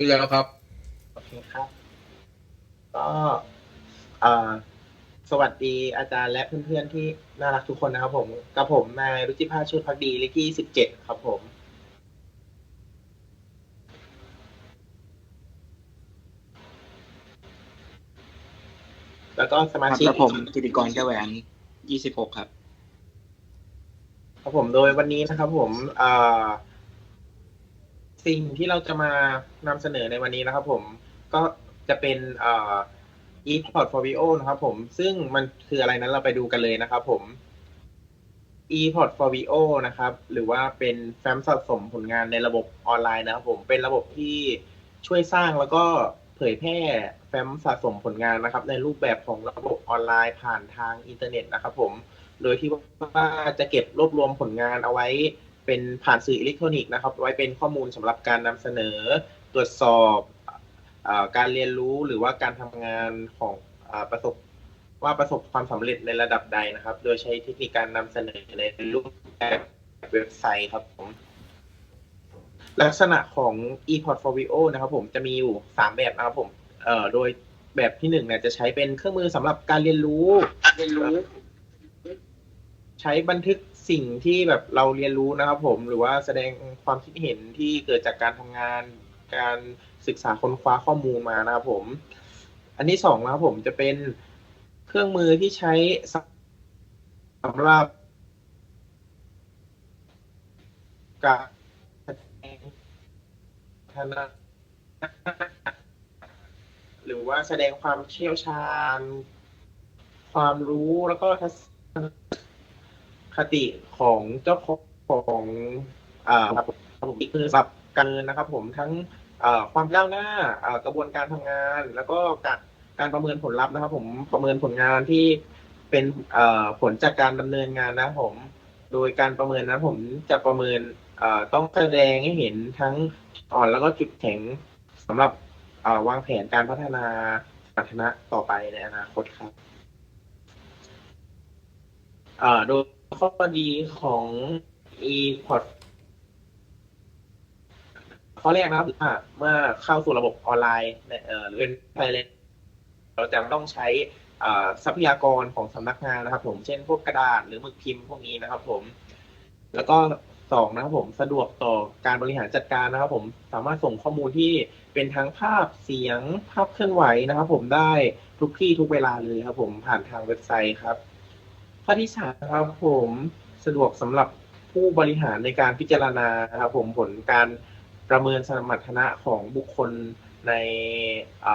ดูแล้วครับ โอเคครับ ก็เอ่อสวัสดีอาจารย์และเพื่อนๆที่น่ารักทุกคนนะครับผม กับผมนายรุจิภาชูพักดีเลขที่สิบเจ็ดครับผม แล้วก็สมาครับชิก แล้วผมกิติกรแก้วแหวนยี่สิบหกครับ ครับผมโดยวันนี้นะครับผมเอ่อ สิ่งที่เราจะมานำเสนอในวันนี้นะครับผมก็จะเป็นเอ่อ e-portfolio นะครับผมซึ่งมันคืออะไรนั้นเราไปดูกันเลยนะครับผม e-portfolio นะครับ หรือว่าเป็นแฟ้มสะสมผลงานในระบบออนไลน์นะครับผมเป็นระบบที่ช่วยสร้างแล้วก็เผยแพร่แฟ้มสะสมผลงานนะครับ ในรูปแบบของระบบออนไลน์ผ่านทางอินเทอร์เน็ตนะครับผมโดยที่ว่าจะเก็บรวบรวมผลงานเอาไว้ เป็นผ่านสื่ออิเล็กทรอนิกส์นะครับ ไว้เป็นข้อมูลสำหรับการนำเสนอตรวจสอบอการเรียนรู้หรือว่าการทำงานของอประสบว่าประสบความสำเร็จในระดับใดนะครับ โดยใช้เทคนิคการนำเสนอในรูปแบบเว็บไซต์ครับผมลักษณะของ e-portfolio นะครับผมจะมีอยู่สามแบบนะครับผมเอ่อโดยแบบที่หนึ่งเนี่ยจะใช้เป็นเครื่องมือสำหรับการเรียนรู้เรียนรู้ ใช้บันทึกสิ่งที่แบบเราเรียนรู้นะครับ ผมหรือว่าแสดงความคิดเห็นที่เกิดจากการทำงาน การศึกษาค้นคว้าข้อมูลมานะครับผม อันที่สองนะครับผมจะเป็นเครื่องมือที่ใช้สำหรับการแสดงทัศนะหรือว่าแสดงความเชี่ยวชาญ ความรู้แล้วก็ทัศน คติของเจ้าของอ่าครับผมคือสำหรับการเงินนะครับ ผมทั้งความก้าวหน้ากระบวนการทำงาน แล้วก็การการประเมินผลลัพธ์นะครับ ผมประเมินผลงานที่เป็นผลจากการดำเนินงานนะครับผม โดยการประเมินนะผมจะประเมินต้องแสดงให้เห็นทั้งอ่อนแล้วก็จุดแข็งสำหรับวางแผนการพัฒนาสมรรถนะต่อไปในอนาคตครับโดย ข้อดีของ e-port ข้อแรกนะครับว่าเมื่อเข้าสู่ระบบออนไลน์เรียเอ่อหรือเป็นไปเลยเราจะต้องใช้ทรัพยากรของสำนักงานนะครับ ผมเช่นพวกกระดาษหรือหมึกพิมพ์พวกนี้นะครับ ผม แล้วก็สองนะครับผมสะดวกต่อการบริหารจัดการนะครับ ผมสามารถส่งข้อมูลที่เป็นทั้งภาพเสียงภาพเคลื่อนไหวนะครับ ผมได้ทุกที่ทุกเวลาเลยครับ ผมผ่านทางเว็บไซต์ครับ ข้อที่สามครับผมสะดวกสำหรับผู้บริหารในการพิจารณานะครับผมผลการประเมินสมรรถนะของบุคคลใน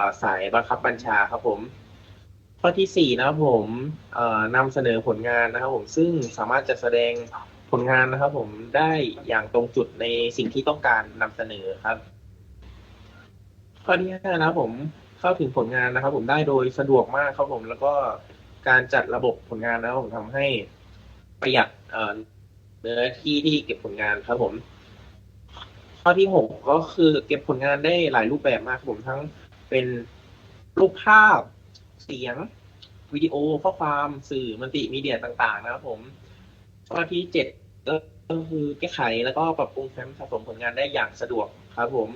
าสายบังคับบัญชาครับผม ข้อที่สี่นะครับผมนำเสนอผลงานนะครับผมซึ่งสามารถจะแสดงผลงานนะครับผมได้อย่างตรงจุดในสิ่งที่ต้องการนำเสนอครับ ข้อที่ห้านะครับผมเข้าถึงผลงานนะครับ ผมได้โดยสะดวกมากครับผมแล้วก็ การจัดระบบผลงานนะครับผมทำให้ประหยัดเนื้อที่ที่เก็บผลงานครับผมข้อที่หกก็คือเก็บผลงานได้หลายรูปแบบมากครับผมทั้งเป็นรูปภาพเสียงวิดีโอข้อความสื่อมัลติมีเดียต่างๆ นะครับผมข้อที่เจ็ดก็คือแก้ไขแล้วก็ปรับปรุงแฟ้มสะสมผลงานได้อย่างสะดวกครับผม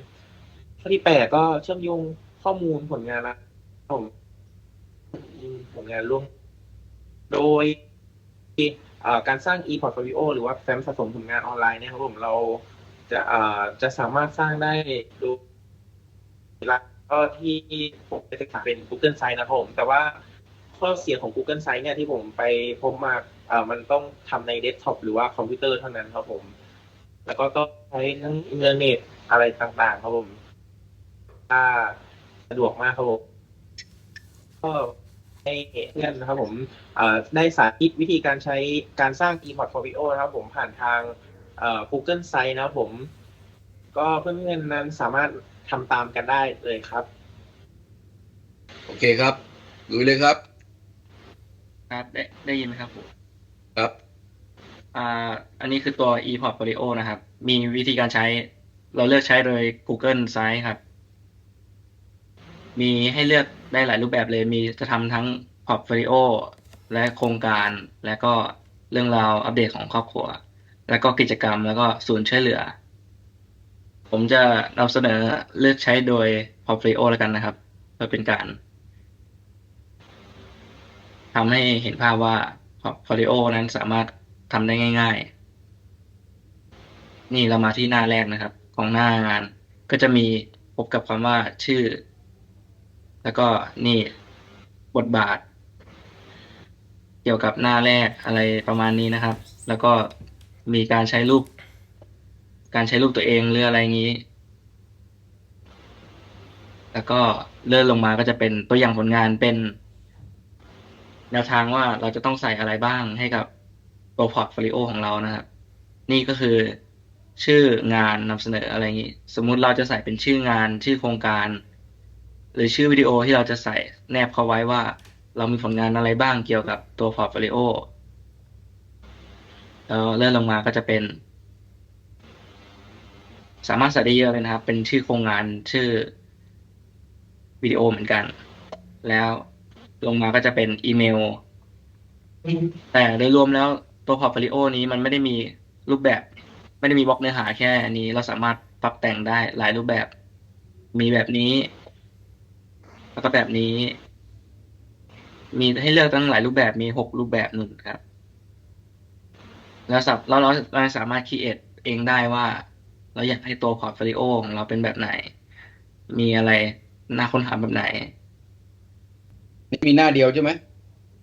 ข้อที่แปดก็เชื่อมโยงข้อมูลผลงานนะครับผมผลงานร่วม โดยการสร้าง e-portfolio หรือว่าแฟ้มสะสมผลงานออนไลน์เนี่ยครับผมเราจะจะสามารถสร้างได้โดยแล้วก็ที่ผมไปศึกษาเป็น Google Sites นะครับผม แต่ว่าข้อเสียของ Google Sites เนี่ยที่ผมไปพบมาเอ่อมันต้องทำในเดสก์ท็อปหรือว่าคอมพิวเตอร์เท่านั้นครับผม แล้วก็ต้องใช้ทั้งอินเทอร์เน็ตอะไรต่างๆ ครับผมถ้าสะดวกมากครับผมก็ ให้เพื่อนนะครับผมเอ่อได้สาธิตวิธีการใช้การสร้าง e-portfolio นะครับผมผ่านทางเอ่อ Google Sites นะครับผม ก็เพื่อนๆนั้นสามารถทำตามกันได้เลยครับ โอเคครับลุยเลยครับ ครับได้ได้ยินไหมครับผมครับอ่าอันนี้คือตัว ePortfolio นะครับ มีวิธีการใช้เราเลือกใช้โดย Google Sites ครับ มีให้เลือก ได้หลายรูปแบบเลยมีจะทำทั้ง Portfolio และโครงการ และก็เรื่องราวอัปเดตของครอบครัว แล้วก็กิจกรรมแล้วก็ศูนย์ช่วยเหลือ ผมจะนำเสนอเลือกใช้โดย Portfolio แล้วกันนะครับ เพื่อเป็นการทำให้เห็นภาพว่า Portfolio นั้นสามารถทำได้ง่าย ๆ นี่เรามาที่หน้าแรกนะครับ ของหน้างานก็จะมีพบกับคำว่าชื่อ แล้วก็นี่บทบาท เกี่ยวกับหน้าแรกอะไรประมาณนี้นะครับ แล้วก็มีการใช้รูป การใช้รูปตัวเองหรืออะไรอย่างนี้ แล้วก็เลื่อนลงมาก็จะเป็นตัวอย่างผลงานเป็นแนวทางว่าเราจะต้องใส่อะไรบ้างให้กับตัวพอร์ตโฟลิโอของเรานะครับ นี่ก็คือชื่องานนำเสนออะไรอย่างนี้ สมมุติเราจะใส่เป็นชื่องานชื่อโครงการ หรือชื่อวิดีโอที่เราจะใส่แนบเข้าไว้ว่า เรามีผลงานอะไรบ้างเกี่ยวกับตัวพอร์ตโฟลิโอแล้วเลื่อนลงมาก็จะเป็น สามารถใส่ได้เยอะเลยนะครับ เป็นชื่อโครงงานชื่อวิดีโอเหมือนกัน แล้วลงมาก็จะเป็นอีเมล แต่โดยรวมแล้วตัวพอร์ตโฟลิโอนี้มันไม่ได้มีรูปแบบ ไม่ได้มีบล็อกเนื้อหาแค่นี้เราสามารถปรับแต่งได้หลายรูปแบบ มีแบบนี้ แล้วก็แบบนี้ มีให้เลือกตั้งหลายรูปแบบมีหกรูปแบบหนึ่งครับ แล้วสับเราเราเราสามารถคิดเอทเองได้ว่า เราอยากให้ตัวพอร์ตโฟลิโอของเราเป็นแบบไหน มีอะไรน่าค้นหาแบบไหนนี่มีหน้าเดียวใช่ไหม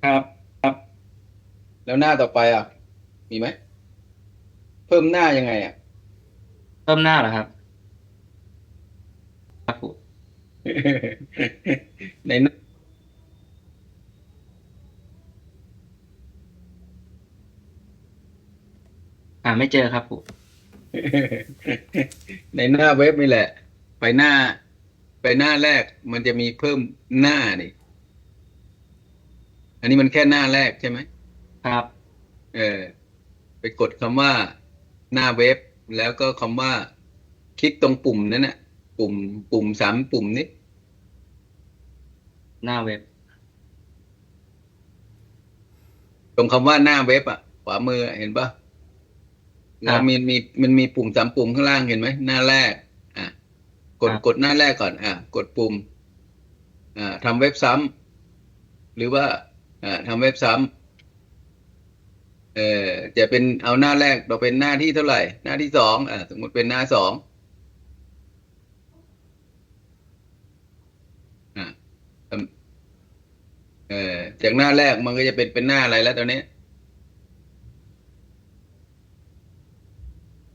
ครับครับ แล้วหน้าต่อไปอะ มีไหม เพิ่มหน้ายังไงอะ เพิ่มหน้าเหรอครับ ครับผม ในหน้าหาไม่เจอครับผมในหน้าเว็บนี่แหละ ไปหน้า ไปหน้าแรกมันจะมีเพิ่มหน้านี่ อันนี้มันแค่หน้าแรกใช่ไหมครับ เออ ไปกดคำว่าหน้าเว็บ แล้วก็คำว่า คลิกตรงปุ่มนั้นน่ะ ปุ่ม ปุ่มสามปุ่มนี้ หน้าเว็บ ตรงคำว่าหน้าเว็บอะ ขวามือเห็นปะแล้วมีมีมันมีปุ่มสามปุ่มข้างล่างเห็นไหมหน้าแรก อะ กดครับกดหน้าแรกก่อน อะ กดปุ่ม อ่าทำเว็บซ้ำหรือว่า อ่าทำเว็บซ้ำเออจะเป็นเอาหน้าแรกเราเป็นหน้าที่เท่าไหร่ หน้าที่สองอ่าสมมติเป็นหน้าสองอ่า เออจากหน้าแรกมันก็จะเป็นเป็นหน้าอะไรแล้วตอนนี้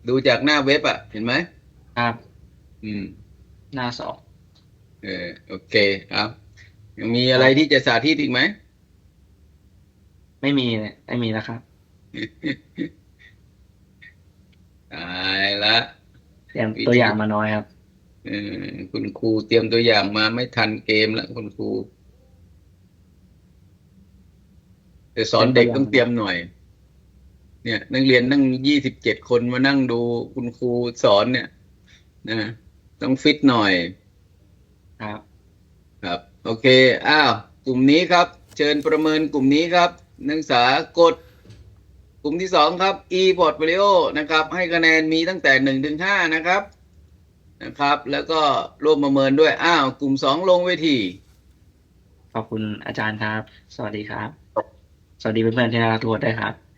ดูจากหน้าเว็บอะ เห็นไหมครับ อืม หน้าสองเออโอเคครับ ยังมีอะไรที่จะสาธิตอีกไหม ไม่มีเลยไม่มีแล้วครับ ตายละเตรียมวิธีตัวอย่างมาน้อยครับ เออคุณครูเตรียมตัวอย่างมาไม่ทันเกมแล้วคุณครู แต่สอนเด็กต้องเตรียมหน่อย เนี่ย นักเรียนนั่งยี่สิบเจ็ดคนมานั่งดูคุณครูสอนเนี่ยนะต้องฟิตหน่อย ครับ ครับ โอเค อ้าว กลุ่มนี้ครับ เชิญประเมินกลุ่มนี้ครับ นักศึกษากด กลุ่มที่สองครับ e portfolio นะครับ ให้คะแนนมีตั้งแต่หนึ่งถึงห้านะครับนะครับ แล้วก็ร่วมประเมินด้วย อ้าว กลุ่มสองลงเวที ขอบคุณอาจารย์ครับ สวัสดีครับ สวัสดีเพื่อนๆที่น่ารักทุกคนด้วยครับ